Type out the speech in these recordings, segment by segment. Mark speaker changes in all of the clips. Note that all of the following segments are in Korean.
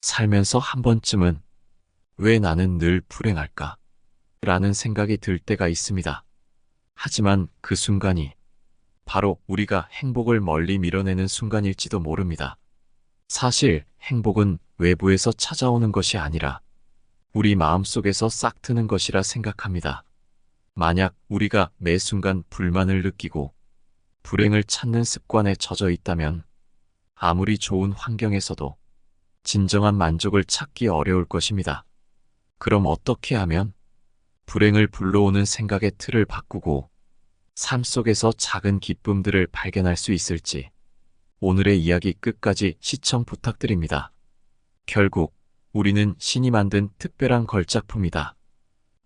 Speaker 1: 살면서 한 번쯤은 왜 나는 늘 불행할까? 라는 생각이 들 때가 있습니다. 하지만 그 순간이 바로 우리가 행복을 멀리 밀어내는 순간일지도 모릅니다. 사실 행복은 외부에서 찾아오는 것이 아니라 우리 마음속에서 싹 트는 것이라 생각합니다. 만약 우리가 매 순간 불만을 느끼고 불행을 찾는 습관에 젖어 있다면 아무리 좋은 환경에서도 진정한 만족을 찾기 어려울 것입니다. 그럼 어떻게 하면 불행을 불러오는 생각의 틀을 바꾸고 삶 속에서 작은 기쁨들을 발견할 수 있을지 오늘의 이야기 끝까지 시청 부탁드립니다. 결국 우리는 신이 만든 특별한 걸작품이다.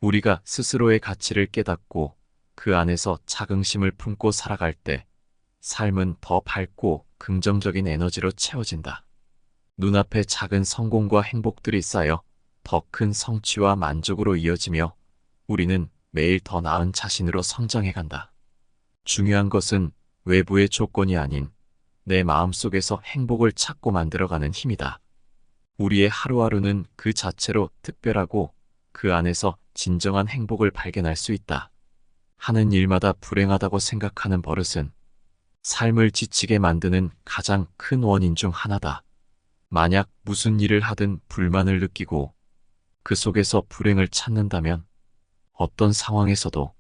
Speaker 1: 우리가 스스로의 가치를 깨닫고 그 안에서 자긍심을 품고 살아갈 때 삶은 더 밝고 긍정적인 에너지로 채워진다. 눈앞에 작은 성공과 행복들이 쌓여 더 큰 성취와 만족으로 이어지며 우리는 매일 더 나은 자신으로 성장해 간다. 중요한 것은 외부의 조건이 아닌 내 마음속에서 행복을 찾고 만들어가는 힘이다. 우리의 하루하루는 그 자체로 특별하고 그 안에서 진정한 행복을 발견할 수 있다. 하는 일마다 불행하다고 생각하는 버릇은 삶을 지치게 만드는 가장 큰 원인 중 하나다. 만약 무슨 일을 하든 불만을 느끼고 그 속에서 불행을 찾는다면 어떤 상황에서도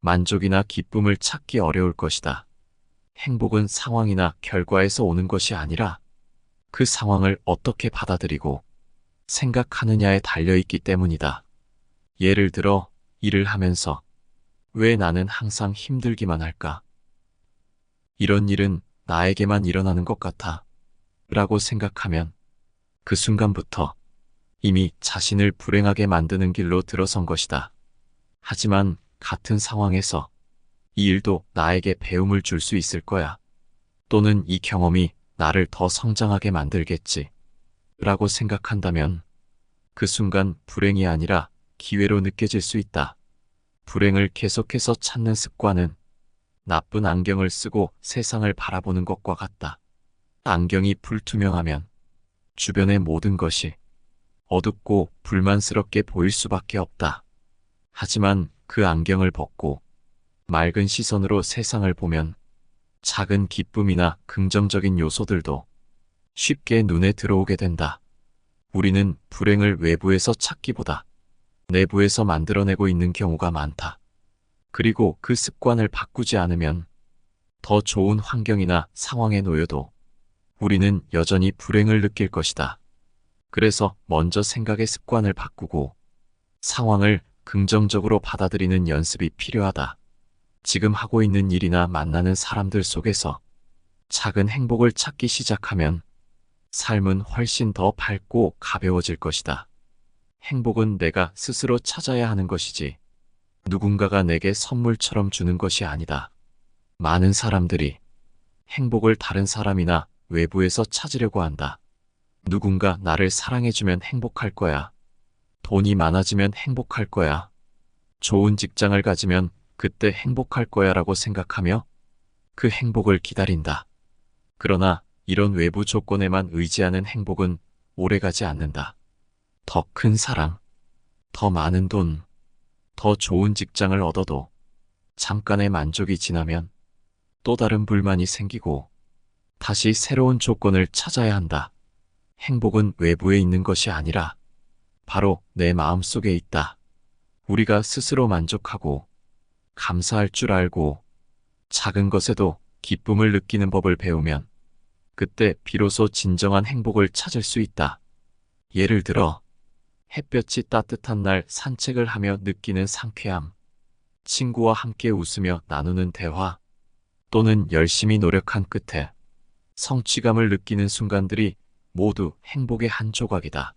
Speaker 1: 만족이나 기쁨을 찾기 어려울 것이다. 행복은 상황이나 결과에서 오는 것이 아니라 그 상황을 어떻게 받아들이고 생각하느냐에 달려있기 때문이다. 예를 들어 일을 하면서 왜 나는 항상 힘들기만 할까? 이런 일은 나에게만 일어나는 것 같아. 라고 생각하면 그 순간부터 이미 자신을 불행하게 만드는 길로 들어선 것이다. 하지만 같은 상황에서 이 일도 나에게 배움을 줄 수 있을 거야. 또는 이 경험이 나를 더 성장하게 만들겠지. 라고 생각한다면 그 순간 불행이 아니라 기회로 느껴질 수 있다. 불행을 계속해서 찾는 습관은 나쁜 안경을 쓰고 세상을 바라보는 것과 같다. 안경이 불투명하면 주변의 모든 것이 어둡고 불만스럽게 보일 수밖에 없다. 하지만 그 안경을 벗고 맑은 시선으로 세상을 보면 작은 기쁨이나 긍정적인 요소들도 쉽게 눈에 들어오게 된다. 우리는 불행을 외부에서 찾기보다 내부에서 만들어내고 있는 경우가 많다. 그리고 그 습관을 바꾸지 않으면 더 좋은 환경이나 상황에 놓여도 우리는 여전히 불행을 느낄 것이다. 그래서 먼저 생각의 습관을 바꾸고 상황을 긍정적으로 받아들이는 연습이 필요하다. 지금 하고 있는 일이나 만나는 사람들 속에서 작은 행복을 찾기 시작하면 삶은 훨씬 더 밝고 가벼워질 것이다. 행복은 내가 스스로 찾아야 하는 것이지 누군가가 내게 선물처럼 주는 것이 아니다. 많은 사람들이 행복을 다른 사람이나 외부에서 찾으려고 한다. 누군가 나를 사랑해주면 행복할 거야. 돈이 많아지면 행복할 거야. 좋은 직장을 가지면 그때 행복할 거야 라고 생각하며 그 행복을 기다린다. 그러나 이런 외부 조건에만 의지하는 행복은 오래가지 않는다. 더 큰 사랑, 더 많은 돈, 더 좋은 직장을 얻어도 잠깐의 만족이 지나면 또 다른 불만이 생기고 다시 새로운 조건을 찾아야 한다. 행복은 외부에 있는 것이 아니라 바로 내 마음 속에 있다. 우리가 스스로 만족하고 감사할 줄 알고 작은 것에도 기쁨을 느끼는 법을 배우면 그때 비로소 진정한 행복을 찾을 수 있다. 예를 들어 햇볕이 따뜻한 날 산책을 하며 느끼는 상쾌함, 친구와 함께 웃으며 나누는 대화, 또는 열심히 노력한 끝에 성취감을 느끼는 순간들이 모두 행복의 한 조각이다.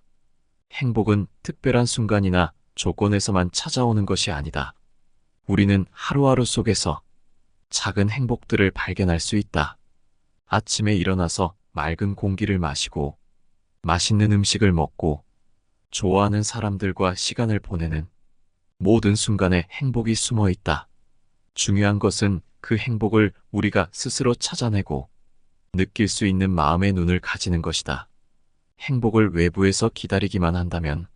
Speaker 1: 행복은 특별한 순간이나 조건에서만 찾아오는 것이 아니다. 우리는 하루하루 속에서 작은 행복들을 발견할 수 있다. 아침에 일어나서 맑은 공기를 마시고 맛있는 음식을 먹고 좋아하는 사람들과 시간을 보내는 모든 순간에 행복이 숨어 있다. 중요한 것은 그 행복을 우리가 스스로 찾아내고 느낄 수 있는 마음의 눈을 가지는 것이다. 행복을 외부에서 기다리기만 한다면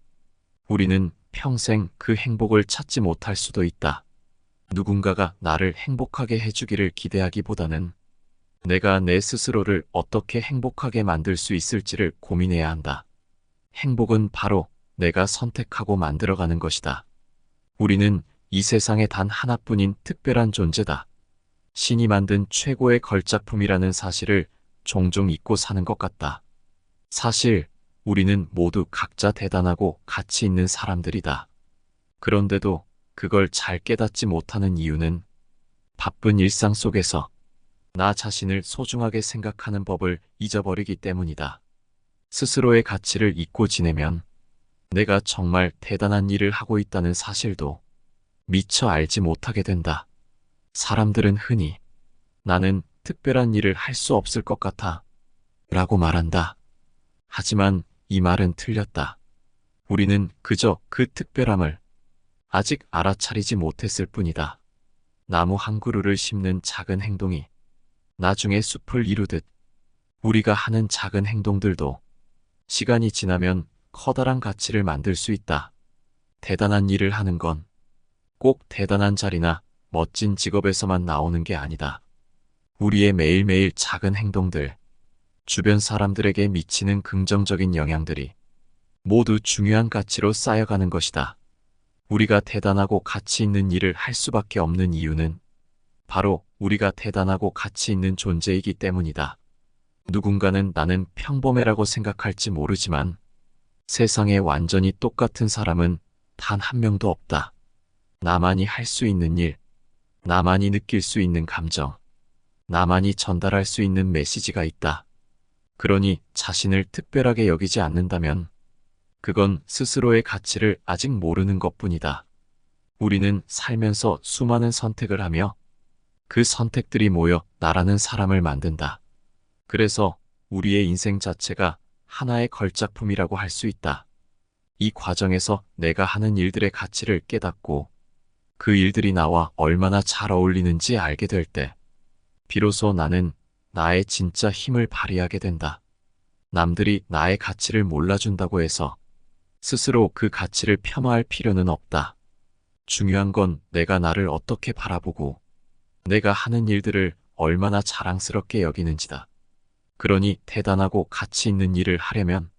Speaker 1: 우리는 평생 그 행복을 찾지 못할 수도 있다. 누군가가 나를 행복하게 해주기를 기대하기보다는 내가 내 스스로를 어떻게 행복하게 만들 수 있을지를 고민해야 한다. 행복은 바로 내가 선택하고 만들어가는 것이다. 우리는 이 세상에 단 하나뿐인 특별한 존재다. 신이 만든 최고의 걸작품이라는 사실을 종종 잊고 사는 것 같다. 사실 우리는 모두 각자 대단하고 가치 있는 사람들이다. 그런데도 그걸 잘 깨닫지 못하는 이유는 바쁜 일상 속에서 나 자신을 소중하게 생각하는 법을 잊어버리기 때문이다. 스스로의 가치를 잊고 지내면 내가 정말 대단한 일을 하고 있다는 사실도 미처 알지 못하게 된다. 사람들은 흔히 나는 특별한 일을 할 수 없을 것 같아 라고 말한다. 하지만 이 말은 틀렸다. 우리는 그저 그 특별함을 아직 알아차리지 못했을 뿐이다. 나무 한 그루를 심는 작은 행동이 나중에 숲을 이루듯 우리가 하는 작은 행동들도 시간이 지나면 커다란 가치를 만들 수 있다. 대단한 일을 하는 건 꼭 대단한 자리나 멋진 직업에서만 나오는 게 아니다. 우리의 매일매일 작은 행동들, 주변 사람들에게 미치는 긍정적인 영향들이 모두 중요한 가치로 쌓여가는 것이다. 우리가 대단하고 가치 있는 일을 할 수밖에 없는 이유는 바로 우리가 대단하고 가치 있는 존재이기 때문이다. 누군가는 나는 평범해라고 생각할지 모르지만 세상에 완전히 똑같은 사람은 단 한 명도 없다. 나만이 할 수 있는 일, 나만이 느낄 수 있는 감정, 나만이 전달할 수 있는 메시지가 있다. 그러니 자신을 특별하게 여기지 않는다면 그건 스스로의 가치를 아직 모르는 것 뿐이다. 우리는 살면서 수많은 선택을 하며 그 선택들이 모여 나라는 사람을 만든다. 그래서 우리의 인생 자체가 하나의 걸작품이라고 할 수 있다. 이 과정에서 내가 하는 일들의 가치를 깨닫고 그 일들이 나와 얼마나 잘 어울리는지 알게 될 때, 비로소 나는 나의 진짜 힘을 발휘하게 된다. 남들이 나의 가치를 몰라준다고 해서 스스로 그 가치를 폄하할 필요는 없다. 중요한 건 내가 나를 어떻게 바라보고 내가 하는 일들을 얼마나 자랑스럽게 여기는지다. 그러니 대단하고 가치 있는 일을 하려면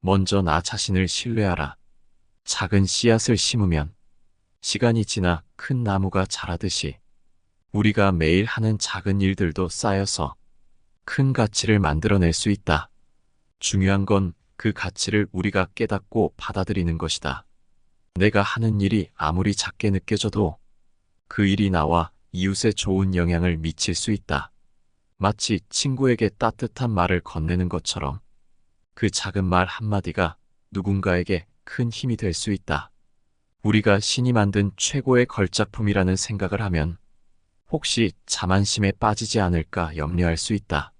Speaker 1: 먼저 나 자신을 신뢰하라. 작은 씨앗을 심으면 시간이 지나 큰 나무가 자라듯이 우리가 매일 하는 작은 일들도 쌓여서 큰 가치를 만들어낼 수 있다. 중요한 건 그 가치를 우리가 깨닫고 받아들이는 것이다. 내가 하는 일이 아무리 작게 느껴져도 그 일이 나와 이웃에 좋은 영향을 미칠 수 있다. 마치 친구에게 따뜻한 말을 건네는 것처럼 그 작은 말 한마디가 누군가에게 큰 힘이 될 수 있다. 우리가 신이 만든 최고의 걸작품이라는 생각을 하면 혹시 자만심에 빠지지 않을까 염려할 수 있다.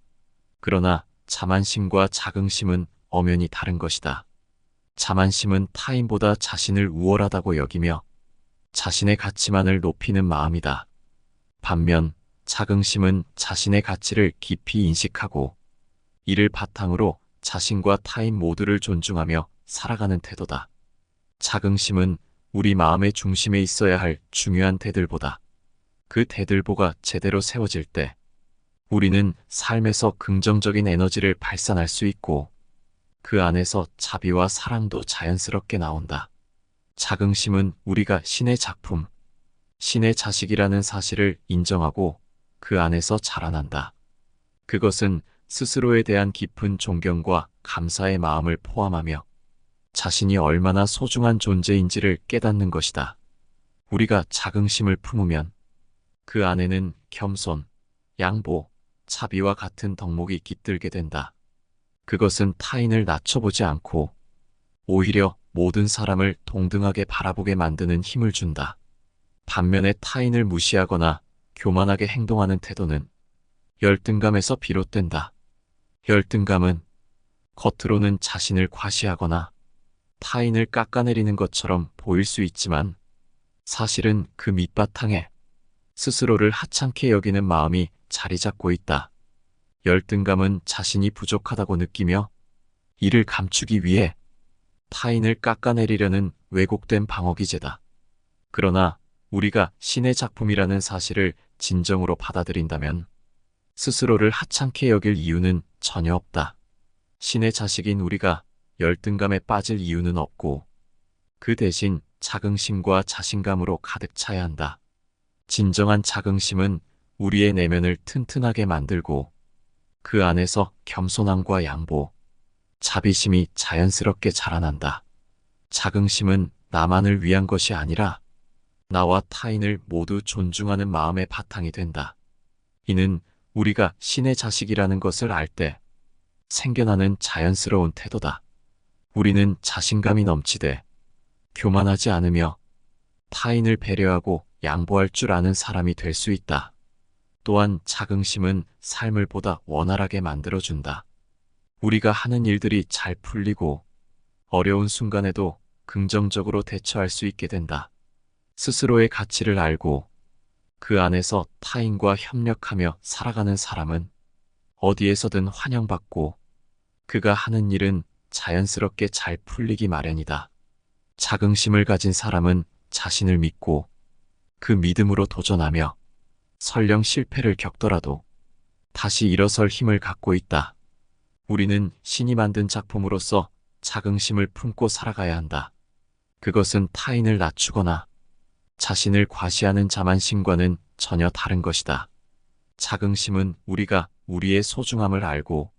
Speaker 1: 그러나 자만심과 자긍심은 엄연히 다른 것이다. 자만심은 타인보다 자신을 우월하다고 여기며 자신의 가치만을 높이는 마음이다. 반면 자긍심은 자신의 가치를 깊이 인식하고 이를 바탕으로 자신과 타인 모두를 존중하며 살아가는 태도다. 자긍심은 우리 마음의 중심에 있어야 할 중요한 대들보다 그 대들보가 제대로 세워질 때 우리는 삶에서 긍정적인 에너지를 발산할 수 있고 그 안에서 자비와 사랑도 자연스럽게 나온다. 자긍심은 우리가 신의 작품, 신의 자식이라는 사실을 인정하고 그 안에서 자라난다. 그것은 스스로에 대한 깊은 존경과 감사의 마음을 포함하며 자신이 얼마나 소중한 존재인지를 깨닫는 것이다. 우리가 자긍심을 품으면 그 안에는 겸손, 양보, 차비와 같은 덕목이 깃들게 된다. 그것은 타인을 낮춰보지 않고 오히려 모든 사람을 동등하게 바라보게 만드는 힘을 준다. 반면에 타인을 무시하거나 교만하게 행동하는 태도는 열등감에서 비롯된다. 열등감은 겉으로는 자신을 과시하거나 타인을 깎아내리는 것처럼 보일 수 있지만 사실은 그 밑바탕에 스스로를 하찮게 여기는 마음이 자리 잡고 있다. 열등감은 자신이 부족하다고 느끼며 이를 감추기 위해 타인을 깎아내리려는 왜곡된 방어 기제다. 그러나 우리가 신의 작품이라는 사실을 진정으로 받아들인다면 스스로를 하찮게 여길 이유는 전혀 없다. 신의 자식인 우리가 열등감에 빠질 이유는 없고 그 대신 자긍심과 자신감으로 가득 차야 한다. 진정한 자긍심은 우리의 내면을 튼튼하게 만들고 그 안에서 겸손함과 양보, 자비심이 자연스럽게 자라난다. 자긍심은 나만을 위한 것이 아니라 나와 타인을 모두 존중하는 마음의 바탕이 된다. 이는 우리가 신의 자식이라는 것을 알 때 생겨나는 자연스러운 태도다. 우리는 자신감이 넘치되 교만하지 않으며 타인을 배려하고 양보할 줄 아는 사람이 될 수 있다. 또한 자긍심은 삶을 보다 원활하게 만들어준다. 우리가 하는 일들이 잘 풀리고 어려운 순간에도 긍정적으로 대처할 수 있게 된다. 스스로의 가치를 알고 그 안에서 타인과 협력하며 살아가는 사람은 어디에서든 환영받고 그가 하는 일은 자연스럽게 잘 풀리기 마련이다. 자긍심을 가진 사람은 자신을 믿고 그 믿음으로 도전하며 설령 실패를 겪더라도 다시 일어설 힘을 갖고 있다. 우리는 신이 만든 작품으로서 자긍심을 품고 살아가야 한다. 그것은 타인을 낮추거나 자신을 과시하는 자만심과는 전혀 다른 것이다. 자긍심은 우리가 우리의 소중함을 알고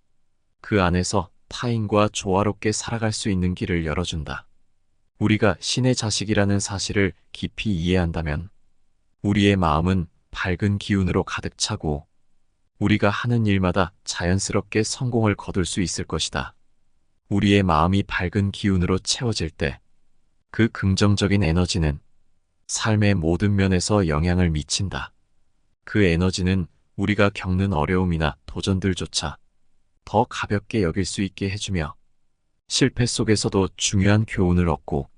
Speaker 1: 그 안에서 타인과 조화롭게 살아갈 수 있는 길을 열어준다. 우리가 신의 자식이라는 사실을 깊이 이해한다면 우리의 마음은 밝은 기운으로 가득 차고 우리가 하는 일마다 자연스럽게 성공을 거둘 수 있을 것이다. 우리의 마음이 밝은 기운으로 채워질 때 그 긍정적인 에너지는 삶의 모든 면에서 영향을 미친다. 그 에너지는 우리가 겪는 어려움이나 도전들조차 더 가볍게 여길 수 있게 해주며 실패 속에서도 중요한 교훈을 얻고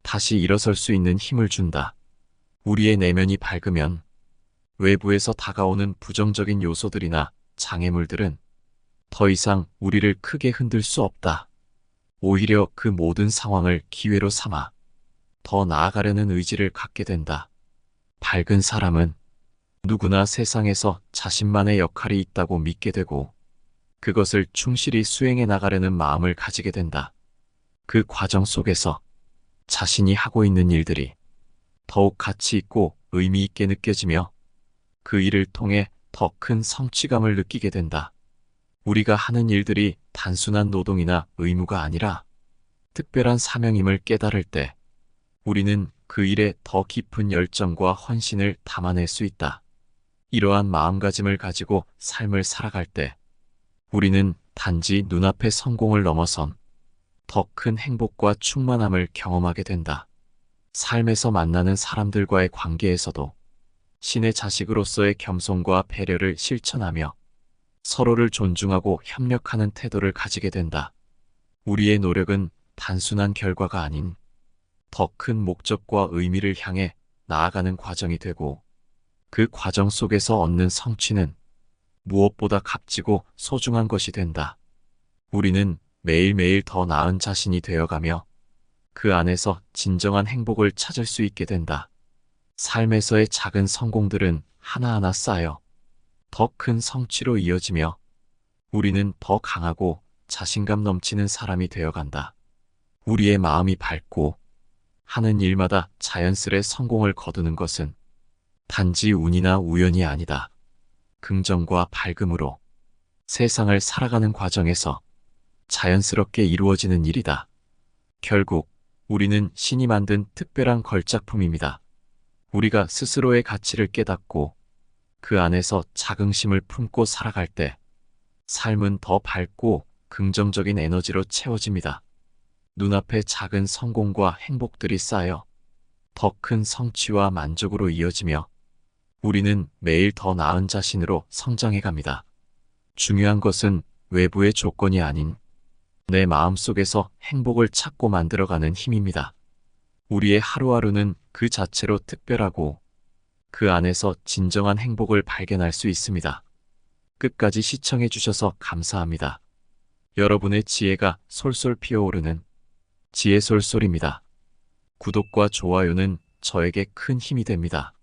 Speaker 1: 다시 일어설 수 있는 힘을 준다. 우리의 내면이 밝으면 외부에서 다가오는 부정적인 요소들이나 장애물들은 더 이상 우리를 크게 흔들 수 없다. 오히려 그 모든 상황을 기회로 삼아 더 나아가려는 의지를 갖게 된다. 밝은 사람은 누구나 세상에서 자신만의 역할이 있다고 믿게 되고 그것을 충실히 수행해 나가려는 마음을 가지게 된다. 그 과정 속에서 자신이 하고 있는 일들이 더욱 가치 있고 의미 있게 느껴지며 그 일을 통해 더 큰 성취감을 느끼게 된다. 우리가 하는 일들이 단순한 노동이나 의무가 아니라 특별한 사명임을 깨달을 때 우리는 그 일에 더 깊은 열정과 헌신을 담아낼 수 있다. 이러한 마음가짐을 가지고 삶을 살아갈 때 우리는 단지 눈앞의 성공을 넘어선 더 큰 행복과 충만함을 경험하게 된다. 삶에서 만나는 사람들과의 관계에서도 신의 자식으로서의 겸손과 배려를 실천하며 서로를 존중하고 협력하는 태도를 가지게 된다. 우리의 노력은 단순한 결과가 아닌 더 큰 목적과 의미를 향해 나아가는 과정이 되고 그 과정 속에서 얻는 성취는 무엇보다 값지고 소중한 것이 된다. 우리는 매일매일 더 나은 자신이 되어가며 그 안에서 진정한 행복을 찾을 수 있게 된다. 삶에서의 작은 성공들은 하나하나 쌓여 더 큰 성취로 이어지며 우리는 더 강하고 자신감 넘치는 사람이 되어간다. 우리의 마음이 밝고 하는 일마다 자연스레 성공을 거두는 것은 단지 운이나 우연이 아니다. 긍정과 밝음으로 세상을 살아가는 과정에서 자연스럽게 이루어지는 일이다. 결국 우리는 신이 만든 특별한 걸작품입니다. 우리가 스스로의 가치를 깨닫고 그 안에서 자긍심을 품고 살아갈 때 삶은 더 밝고 긍정적인 에너지로 채워집니다. 눈앞에 작은 성공과 행복들이 쌓여 더 큰 성취와 만족으로 이어지며 우리는 매일 더 나은 자신으로 성장해 갑니다. 중요한 것은 외부의 조건이 아닌 내 마음 속에서 행복을 찾고 만들어가는 힘입니다. 우리의 하루하루는 그 자체로 특별하고 그 안에서 진정한 행복을 발견할 수 있습니다. 끝까지 시청해 주셔서 감사합니다. 여러분의 지혜가 솔솔 피어오르는 지혜솔솔입니다. 구독과 좋아요는 저에게 큰 힘이 됩니다.